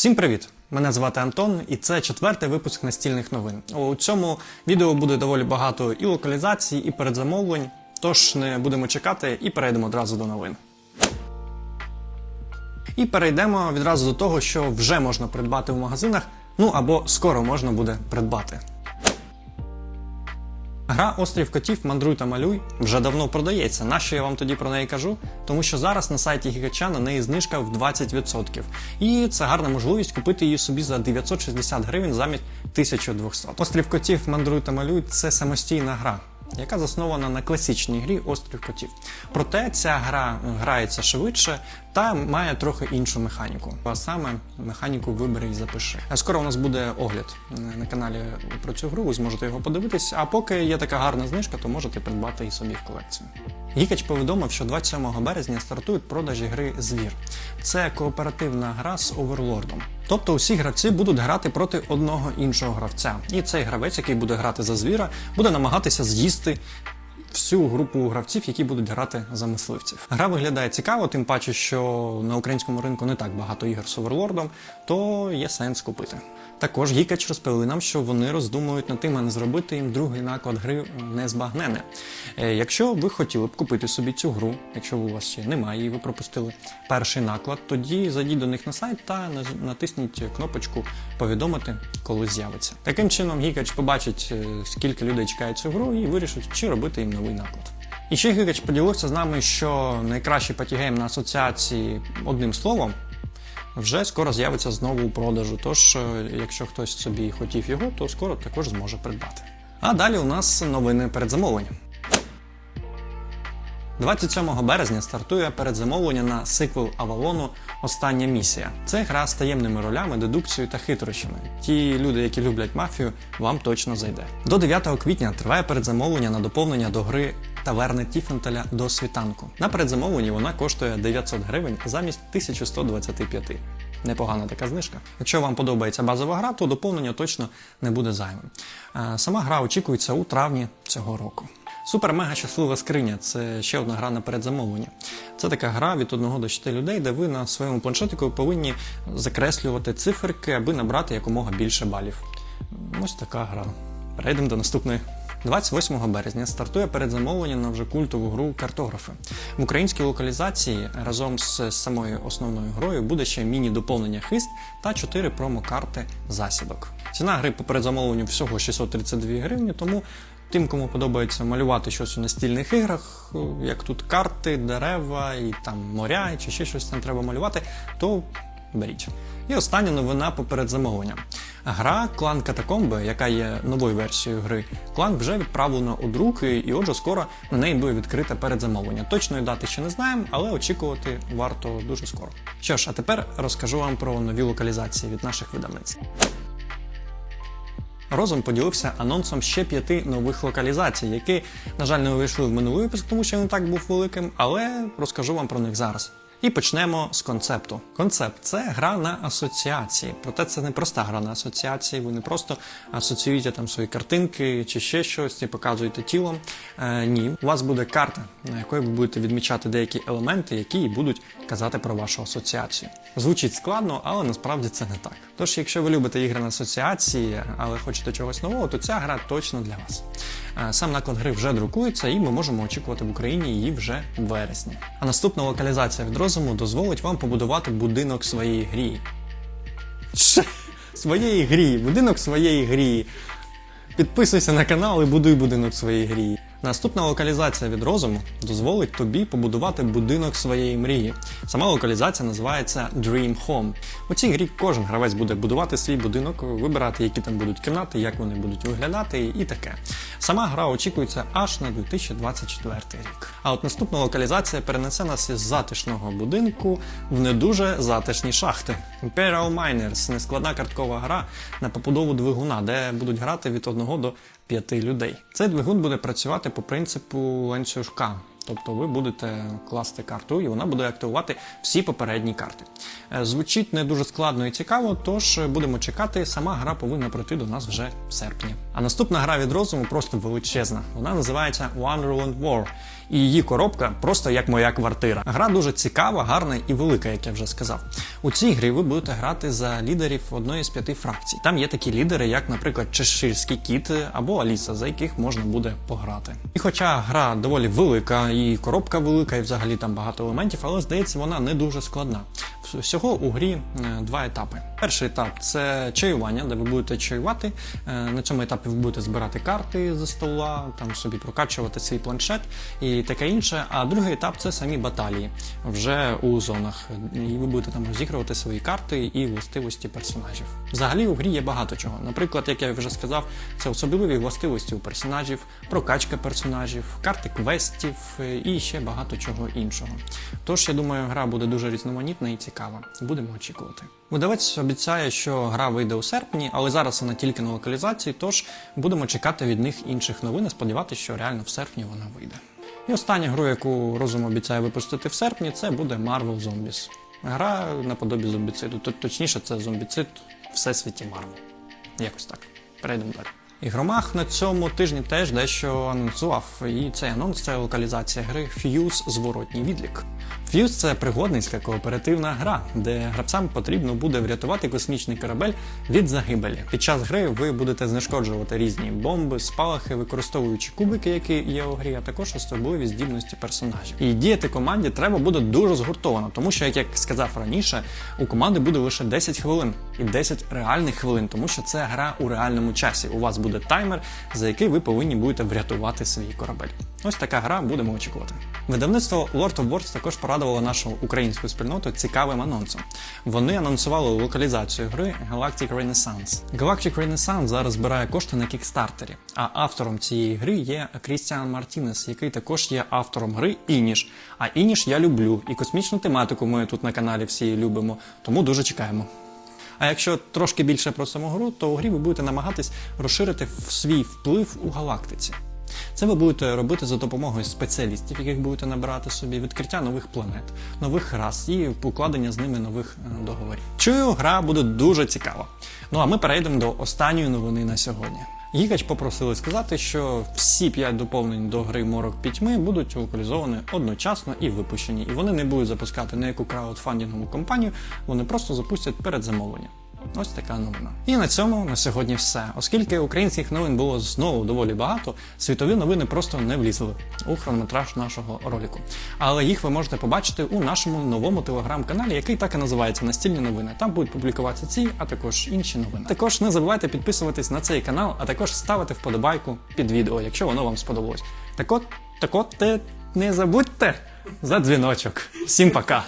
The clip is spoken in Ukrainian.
Всім привіт! Мене звати Антон, і це четвертий випуск настільних новин. У цьому відео буде доволі багато і локалізацій, і передзамовлень. Тож не будемо чекати і перейдемо одразу до новин. І перейдемо відразу до того, що вже можна придбати в магазинах, ну або скоро можна буде придбати. Гра Острів котів Мандруй та малюй вже давно продається. Нащо я вам тоді про неї кажу? Тому що зараз на сайті Гігача на неї знижка в 20%. І це гарна можливість купити її собі за 960 гривень замість 1200. Острів котів Мандруй та малюй це самостійна гра. Яка заснована на класичній грі Острів котів. Проте ця гра грається швидше та має трохи іншу механіку. А саме механіку вибери і запиши. А скоро у нас буде огляд на каналі про цю гру. Ви зможете його подивитись. А поки є така гарна знижка, то можете придбати і собі в колекцію. Гікач повідомив, що 27 березня стартують продажі гри Звір. Це кооперативна гра з оверлордом. Тобто усі гравці будуть грати проти одного іншого гравця. І цей гравець, який буде грати за звіра, буде намагатися з'їсти всю групу гравців, які будуть грати за мисливців. Гра виглядає цікаво, тим паче, що на українському ринку не так багато ігор з оверлордом, то є сенс купити. Також Гікач розповіли нам, що вони роздумують над тим, а не зробити їм другий наклад гри незбагнене. Е, Якщо ви хотіли б купити собі цю гру, якщо у вас ще немає і ви пропустили перший наклад, тоді зайдіть до них на сайт та натисніть кнопочку повідомити, коли з'явиться. Таким чином, Гікач побачить, е, скільки людей чекає цю гру, і вирішить, чи робити їм новий наклад. І ще Гікач поділився з нами, що найкращий патігейм на асоціації одним словом вже скоро з'явиться знову у продажу. Тож, е, якщо хтось собі хотів його, то скоро також зможе придбати. А далі у нас новини передзамовлення. 27 березня стартує передзамовлення на сиквел Авалону Остання місія. Це гра з таємними ролями, дедукцією та хитрощами. Ті люди, які люблять мафію, вам точно зайде. До 9 квітня триває передзамовлення на доповнення до гри Таверни Тіфентеля до світанку. На передзамовленні вона коштує 900 гривень замість 1125. Непогана така знижка. Якщо вам подобається базова гра, то доповнення точно не буде зайвим. Е, Сама гра очікується у травні цього року. Супер мега щаслива скриня це ще одна гра на передзамовлення. Це така гра від 1 до 6 людей, де ви на своєму планшетику повинні закреслювати циферки, аби набрати якомога більше балів. Ось така гра. Перейдемо до наступної. 28 березня стартує передзамовлення на вже культову гру картографи. В українській локалізації разом з самою основною грою буде ще міні-доповнення хист та 4 промокарти засідок. Ціна гри по передзамовленню всього 632 гривні, тому тим, кому подобається малювати щось у настільних іграх, як тут карти, дерева і там моря, чи ще щось там треба малювати, то беріть. І остання новина по передзамовленням. Гра Клан Катакомби, яка є новою версією гри, клан вже відправлено у друк, і і отже скоро на неї буде відкрите передзамовлення. Точної дати ще не знаємо, але очікувати варто дуже скоро. Що ж, а тепер розкажу вам про нові локалізації від наших видавниць. Розум поділився анонсом ще п'яти нових локалізацій, які, на жаль, не увійшли в минулий випуск, тому що він так був великим, але розкажу вам про них зараз. І почнемо з концепту. Концепт це гра на асоціації. Проте це не проста гра на асоціації. Ви не просто асоціюєте там свої картинки чи ще щось і показуєте тілом. Е, ні, у вас буде карта, на якої ви будете відмічати деякі елементи, які будуть казати про вашу асоціацію. Звучить складно, але насправді це не так. Tож, якщо ви любите ігри на асоціації, але хочете чогось нового, то ця гра точно для вас. Е, Сам наклад гри вже друкується, і ми можемо очікувати в Україні її вже в вересні. А наступна локалізація від розуму дозволить вам побудувати будинок своєї грі. Ш- Своєї грі, будинок своєї грі. Підписуйся на канал і будуй будинок своєї грі. Наступна локалізація від розуму дозволить тобі побудувати будинок своєї мрії. Сама локалізація називається Dream Home. У цій грі кожен гравець буде будувати свій будинок, вибирати, які там будуть кімнати, як вони будуть виглядати і таке. Сама гра очікується аж на 2024 рік. А от наступна локалізація перенесе нас із затишного будинку в не дуже затишні шахти. Imperial Miners – нескладна карткова гра на побудову двигуна, де будуть грати від 1 до 5 людей. Цей двигун буде працювати по принципу ланцюжка. Тобто ви будете класти карту, і вона буде активувати всі попередні карти. Е, Звучить не дуже складно і цікаво, тож будемо чекати. Сама гра повинна прийти до нас вже в серпні. А наступна гра від розуму просто величезна. Вона називається Wonderland War. І її коробка просто як моя квартира. Гра дуже цікава, гарна і велика, як я вже сказав. У цій грі ви будете грати за лідерів одної з п'яти фракцій. Там є такі лідери, як, наприклад, Чеширський кіт або Аліса, за яких можна буде пограти. І хоча гра доволі велика, і коробка велика, і взагалі там багато елементів, але здається, вона не дуже складна. Всього у грі е, два етапи. Перший етап це чаювання, де ви будете чаювати. Е, На цьому етапі ви будете збирати карти зі стола, там собі прокачувати свій планшет і таке інше. А другий етап це самі баталії вже у зонах. І ви будете там розігрувати свої карти і властивості персонажів. Взагалі у грі є багато чого. Наприклад, як я вже сказав, це особливі властивості у персонажів, прокачка персонажів, карти квестів е, і ще багато чого іншого. Тож я думаю, гра буде дуже різноманітна і цікава. Будемо очікувати. Видавець обіцяє, що гра вийде у серпні, але зараз вона тільки на локалізації, тож будемо чекати від них інших новин і сподіватися, що реально в серпні вона вийде. І остання гру, яку розум обіцяє випустити в серпні, це буде Marvel Zombies. Гра наподобі зомбіциду. Точніше, це зомбіцид всесвіті Marvel. Якось так. Перейдемо далі. Ігромах на цьому тижні теж дещо анонсував, і цей анонс це локалізація гри Fuse Зворотній відлік. Fuse – це пригодницька кооперативна гра, де гравцям потрібно буде врятувати космічний корабель від загибелі. Під час гри ви будете знешкоджувати різні бомби, спалахи, використовуючи кубики, які є у грі, а також особливі здібності персонажів. І діяти команді треба буде дуже згуртовано, тому що, як я сказав раніше, у команди буде лише 10 хвилин і 10 реальних хвилин, тому що це гра у реальному часі. У вас буде таймер, за який ви повинні будете врятувати свій корабель. Ось така гра будемо очікувати. Видавництво Lord of Words також порадувало нашу українську спільноту цікавим анонсом. Вони анонсували локалізацію гри Galactic Renaissance. Galactic Renaissance зараз збирає кошти на кікстартері, а автором цієї гри є Крістіан Мартінес, який також є автором гри Ініш. А Ініш я люблю, і космічну тематику ми тут на каналі всі любимо, тому дуже чекаємо. А якщо трошки більше про саму гру, то у грі ви будете намагатись розширити свій вплив у галактиці. Це ви будете робити за допомогою спеціалістів, яких будете набирати собі, відкриття нових планет, нових рас і укладення з ними нових е, договорів. Чую, гра буде дуже цікава. Ну а ми перейдемо до останньої новини на сьогодні. Гігач попросили сказати, що всі п'ять доповнень до гри Морок Пітьми будуть локалізовані одночасно і випущені, і вони не будуть запускати ніяку краудфандингову компанію, вони просто запустять перед замовленням. Ось така новина. І на цьому на сьогодні все. Оскільки українських новин було знову доволі багато, світові новини просто не влізли у хронометраж нашого ролику. Але їх ви можете побачити у нашому новому телеграм-каналі, який так і називається Настільні новини. Там будуть публікуватися ці, а також інші новини. Також не забувайте підписуватись на цей канал, а також ставити вподобайку під відео, якщо воно вам сподобалось. Так от, так от, не забудьте за дзвіночок. Всім пока!